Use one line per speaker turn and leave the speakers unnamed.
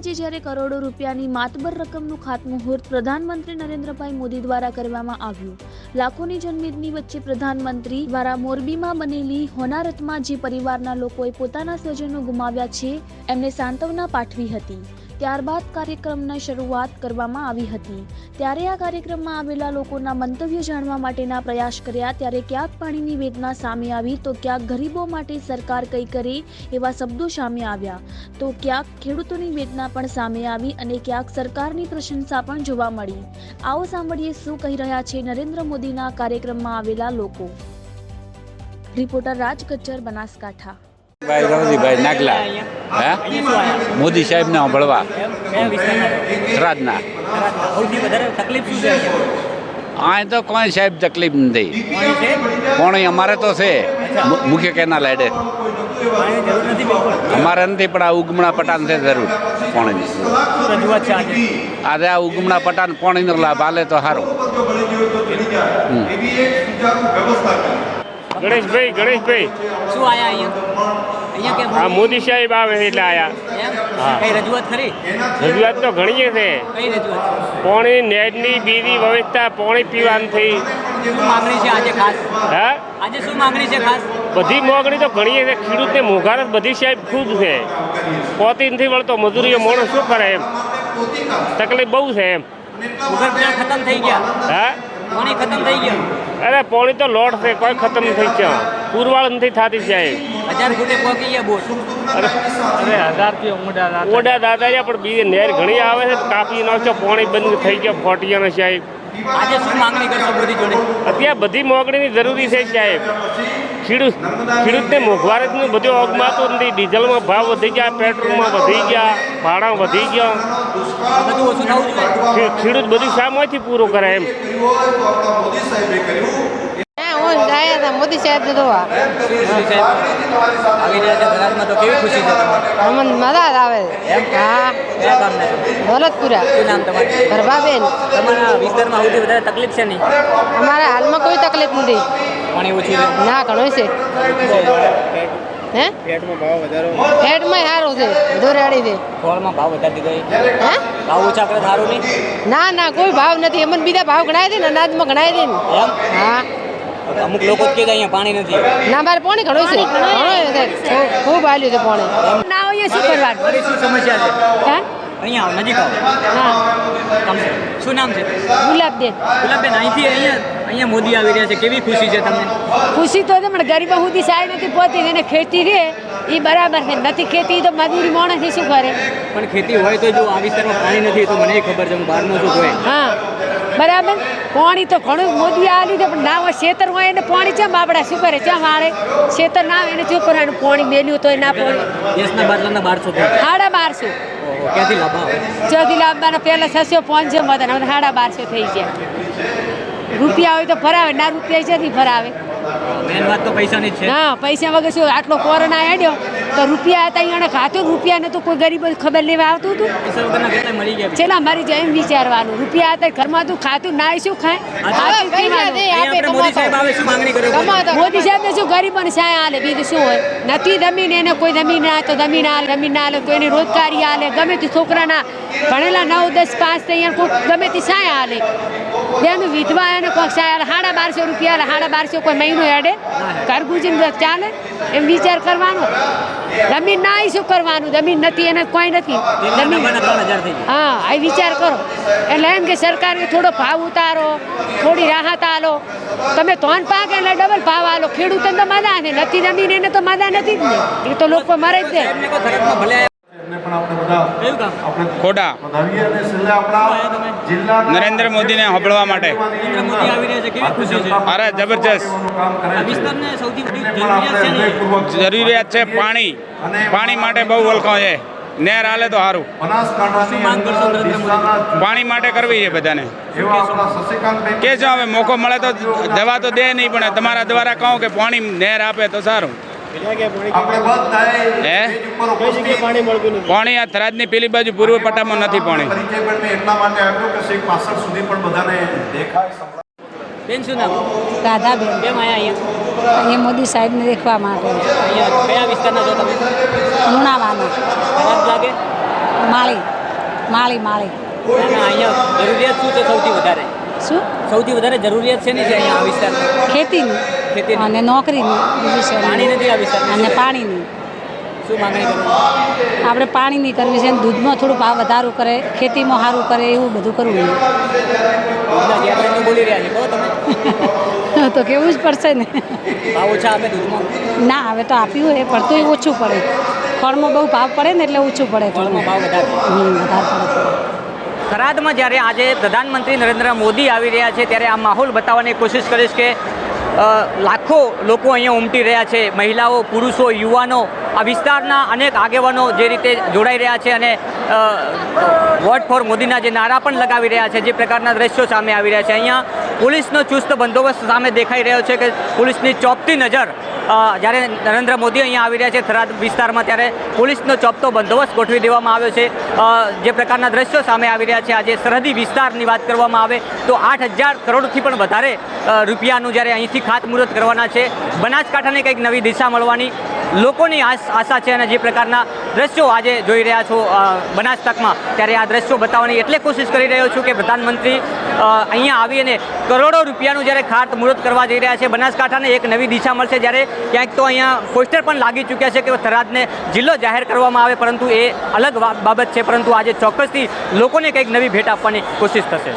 આજે જ્યારે કરોડો રૂપિયાની માતબર રકમનું ખાતમુહૂર્ત પ્રધાનમંત્રી નરેન્દ્રભાઈ મોદી દ્વારા કરવામાં આવ્યું, લાખોની જનમેદની વચ્ચે પ્રધાનમંત્રી દ્વારા મોરબીમાં બનેલી હોનારતમાં જે પરિવારના લોકોએ પોતાના સ્વજનો ગુમાવ્યા છે, એમને સાંત્વના પાઠવી હતી. ત્યારબાદ કાર્યક્રમની શરૂઆત કરવામાં આવી હતી. ત્યારે આ કાર્યક્રમમાં આવેલા લોકોના મંતવ્યો જાણવા માટેના પ્રયાસ કર્યા. ત્યારે ક્યાંક પાણીની વેદના સામે આવી, તો ક્યાંક ગરીબો માટે સરકાર કંઈ કરે એવા શબ્દો સામે આવ્યા. તો ક્યાંક ખેડૂતોની વેદના પણ સામે આવી અને ક્યાંક સરકારની પ્રશંસા પણ જોવા મળી. આવો સાંભળીએ શું કહી રહ્યા છે નરેન્દ્ર મોદીના કાર્યક્રમમાં આવેલા લોકો. રિપોર્ટર રાજ કચ્છર બનાસકાંઠા.
ભાઈ રવજીભાઈ નાગલા. હે? મોદી સાહેબને સાંભળવા.
કયા વિસ્તારના છો?
થરાદના
સૌથી વધારે તકલીફ શું છે અહીંયા?
આ તો કોઈ સાહેબ તકલીફ નથી.
પાણી છે
પાણી અમારે તો છે. મુ- મુખ્ય કેનાલ હેડે.
પાણીની જરૂર નથી બિલકુલ
અમારે નથી, પણ આ ઉગમણા પટાન છે જરૂર, પાણીની.
શું રજૂઆત છે આજે
આજે આ ઉગમણા પટાન પાણીનો લાભ આલે તો સારું
ગણેશભાઈ ગણેશભાઈ.
શું આયા અહીંયા? અહીંયા કે
આ મોદી સાહેબ આવે એટલે આયા. હા.
કઈ રજૂઆત ખરી?
રજૂઆત તો ઘણી છે.
કઈ રજૂઆત?
પાણી નેડની બીજી વ્યવસ્થા પાણી પીવાનું થઈ.
શું માંગણી છે આજે ખાસ?
હા?
આજે શું માંગણી છે ખાસ?
બધી મોગણી તો ઘણી છે. ખેડૂતને મોઘારત બધી સાહેબ ખૂબ છે. પોતી નથી વળતો મજૂરીઓ મોણ શું કરે એમ? તકલીફ બહુ છે એમ.
ખતમ થઈ ગયા.
હા?
પાણી ખતમ થઈ ગયું.
અરે પાણી તો લોટ છે કોઈ ખતમ થઈ ગયો. પૂરવાળ નથી થતી સાહેબ
હજાર ફૂટે પહોંચી ગયા બોટ
અરે અરે હજારથી ઓડા દાદા પણ બીજી નેર ઘણી આવે છે કાપી નાખશો પાણી બંધ થઈ ગયો ફોટિયાનો સાહેબ.
આજે શું માંગણી કરશો મોદી જોડે
અત્યારે બધી મોગણીની જરૂરી છે સાહેબ. ખેડૂત ખેડૂતને મોંઘવારીનું બધું અગમાતું નથી ડીઝલમાં ભાવ વધી ગયા પેટ્રોલમાં વધી ગયા ભાડા વધી ગયા. ખેડૂત બધું શામાંથી પૂરું કરે એમ.
હા હું ગયા મોદી સાહેબ ને જોવા. અમને મજા જ આવે. હા. દોલતપુરા.
ભરભાબેન તમારા વિસ્તારમાં સૌથી વધારે તકલીફ છે નહીં
અમારા હાલમાં કોઈ તકલીફ નથી.
પાણી ઓછું છે.
ના ઘણું છે. હે? ફેટમાં સારું છે. બધો રેડી છે.
ફળમાં ભાવ વધારી દીધો
હે?
ભાવ ઓછા કરે સારું નહીં?
ના ના કોઈ ભાવ નથી. એમને બીજા ભાવ ગણાય દે ને અનાજમાં ગણાય દે ને.
એમ?
હા.
અમુક લોકો જ કે અહીંયા પાણી નથી.
ના મારે પાણી ઘણું છે. ઘણું છે. ખૂબ- ખૂબ છે પાણી. ના અહીંયા શું કરવાનું?
શું સમસ્યા છે?
હા?
અહીંયા આવો. નજીક આવો શું નામ છે?
ગુલાબબેન
ગુલાબબેન અહીંથી અહીંયા અહીંયા મોદી આવી રહ્યા છે. કેવી ખુશી છે તમને?
ખુશી તો છે પણ ગરીબો સુધી સારી નથી પહોંચી એને ખેતી રે એ બરાબર છે. નથી ખેતી તો મજૂરી માણસ શું કરે?
પણ ખેતી હોય તો જો આ વિસ્તારમાં પાણી નથી તો મને ખબર છે હું બહારનો છું તોય
હા બરાબર? પાણી તો ઘણું મોદી આ લીધે પણ ના હોય ખેતર હોય એને પાણી ચમ બાપડા શું કરે? ચમ વાળે ખેતર ના હોય એને શું કરવાનું? પાણી મેલ્યું તો ના પાણી
દેશના બાટલાના બારસો હાડા
સાડા બારસો
ક્યાંથી લાભા આવે?
ચોથી લાવવાના પહેલા છસો પાંચસો મતન હવે સાડા બારસો થઈ ગયા. રૂપિયા હોય તો ફરાવે ના રૂપિયા છે ફરાવે
મેન વાત તો પૈસાની છે.
ના પૈસા વગર શું આટલો કોરોના હેડ્યો તો રૂપિયા હતા અહીંયા ખાતું રૂપિયા નતું કોઈ ગરીબ ખબર લેવા આવતું હતું? છેલ્લા મારી જેમ વિચારવાનું. રૂપિયા હતા ઘરમાં તું ખાતું ના શું ખાય?
મોદી સાહેબ આવે શું ગરીબ કરે
મોદી સાહેબ ને શું ગરીબોને બીજું શું હોય? નથી જમીન એને કોઈ જમીન ના તો જમીન આલે જમીન ના આલે કોઈને રોજગારી હાલે ગમે તે છોકરાના ભણેલા નવ દસ પાંચ તો ગમે તે સાય આલે. જેનું વિધવા એને કોઈ સહાય આલે સાડા બારસો રૂપિયા સાડા બારસો કોઈ મહિનો એડે ઘર ગુજીને ચાલે. એમ વિચાર કરવાનો. જમીન ના શું કરવાનું. જમીન નથી એને કોઈ નથી. જમીન
ત્રણ
હા આ વિચાર કરો. એટલે એમ કે સરકારે થોડો ભાવ ઉતારો થોડી રાહત આલો. તમે ધોન પાક એટલે ડબલ ભાવ આલો. ખેડૂતને તો મજા છે નથી જમીન એને તો મજા નથી જ ને. એ તો લોકો મરે જ દે
જિલ્લાના
નરેન્દ્ર મોદીને સાંભળવા માટે.
મોદી આવી રહ્યા છે કેવી ખુશી છે?
અરે જબરજસ્ત.
જરૂરિયાત છે
પાણી. પાણી માટે બહુ વલખો છે. નેર હાલે તો સારું પાણી માટે કરવી છે બધાને. કે જો હવે મોકો મળે તો દવા તો દે નહીં પણ તમારા દ્વારા કહો કે પાણી નેર આપે તો સારું. પાણી આ થરાદની પેલી બાજુ પૂર્વ પટ્ટામાં નથી પાણી.
બેન શું નામ?
રાધાબેન.
કેમ આયા અહીંયા?
અહીંયા મોદી સાહેબને દેખવા માટે.
અહીંયા કયા વિસ્તારના છો તમે?
લુણાવાના
લાગે?
માળી. માળી માળી.
અહીંયા જરૂરિયાત શું છે સૌથી વધારે?
શું?
સૌથી વધારે જરૂરિયાત છે ને છે અહીંયા આ વિસ્તારમાં?
ખેતીની
ખેતીની.
અને નોકરીની બીજું છે
પાણી નથી આ વિસ્તારમાં.
અને પાણીની.
શું માંગણી
આપણે પાણીની કરવી છે અને દૂધમાં થોડું ભાવ વધારું કરે ખેતીમાં સારું કરે એવું બધું કરવું
દૂધના બોલી રહ્યા તમે.
તો કેવું જ પડશે ને.
ભાવ ઓછા આપે દૂધમાં?
ના હવે તો આપ્યું એ પણ તોય ઓછું પડે. ફળમાં બહુ ભાવ પડે ને એટલે ઓછું પડે
ફળમાં ભાવ વધારે.
વધારે પડે
થરાદમાં જ્યારે આજે પ્રધાનમંત્રી નરેન્દ્ર મોદી આવી રહ્યા છે, ત્યારે આ માહોલ બતાવવાની કોશિશ કરીશ કે લાખો લોકો અહીંયા ઉમટી રહ્યા છે. મહિલાઓ, પુરુષો, યુવાનો આ વિસ્તારના અનેક આગેવાનો જે રીતે જોડાઈ રહ્યા છે અને વોટ ફોર મોદીના જે નારા પણ લગાવી રહ્યા છે, જે પ્રકારના દ્રશ્યો સામે આવી રહ્યા છે. અહીંયા પોલીસનો ચુસ્ત બંદોબસ્ત સામે દેખાઈ રહ્યો છે કે પોલીસની ચોપતી નજર જ્યારે નરેન્દ્ર મોદી અહીંયા આવી રહ્યા છે થરાદ વિસ્તારમાં, ત્યારે પોલીસનો ચોપતો બંદોબસ્ત ગોઠવી દેવામાં આવ્યો છે. જે પ્રકારના દ્રશ્યો સામે આવી રહ્યા છે, આજે સરહદી વિસ્તારની વાત કરવામાં આવે, તો આઠ હજાર કરોડથી પણ વધારે રૂપિયાનું જ્યારે અહીંથી ખાતમુહૂર્ત કરવાના છે. બનાસકાંઠાને કંઈક નવી દિશા મળવાની લોકોની આશ આશા છે અને જે પ્રકારના દ્રશ્યો આજે જોઈ રહ્યા છો બનાસ તકમાં ત્યારે આ દ્રશ્યો બતાવવાની એટલે કોશિશ કરી રહ્યો છું કે પ્રધાનમંત્રી અહીંયા આવીને કરોડો રૂપિયાનું જ્યારે ખાત મુહૂર્ત કરવા જઈ રહ્યા છે, બનાસકાંઠાને એક નવી દિશા મળશે. જ્યારે ક્યાંક તો અહીંયા પોસ્ટર પણ લાગી ચૂક્યા છે કે થરાદને જિલ્લો જાહેર કરવામાં આવે, પરંતુ એ અલગ બાબત છે. પરંતુ આજે ચોક્કસથી લોકોને કંઈક નવી ભેટ આપવાની કોશિશ થશે.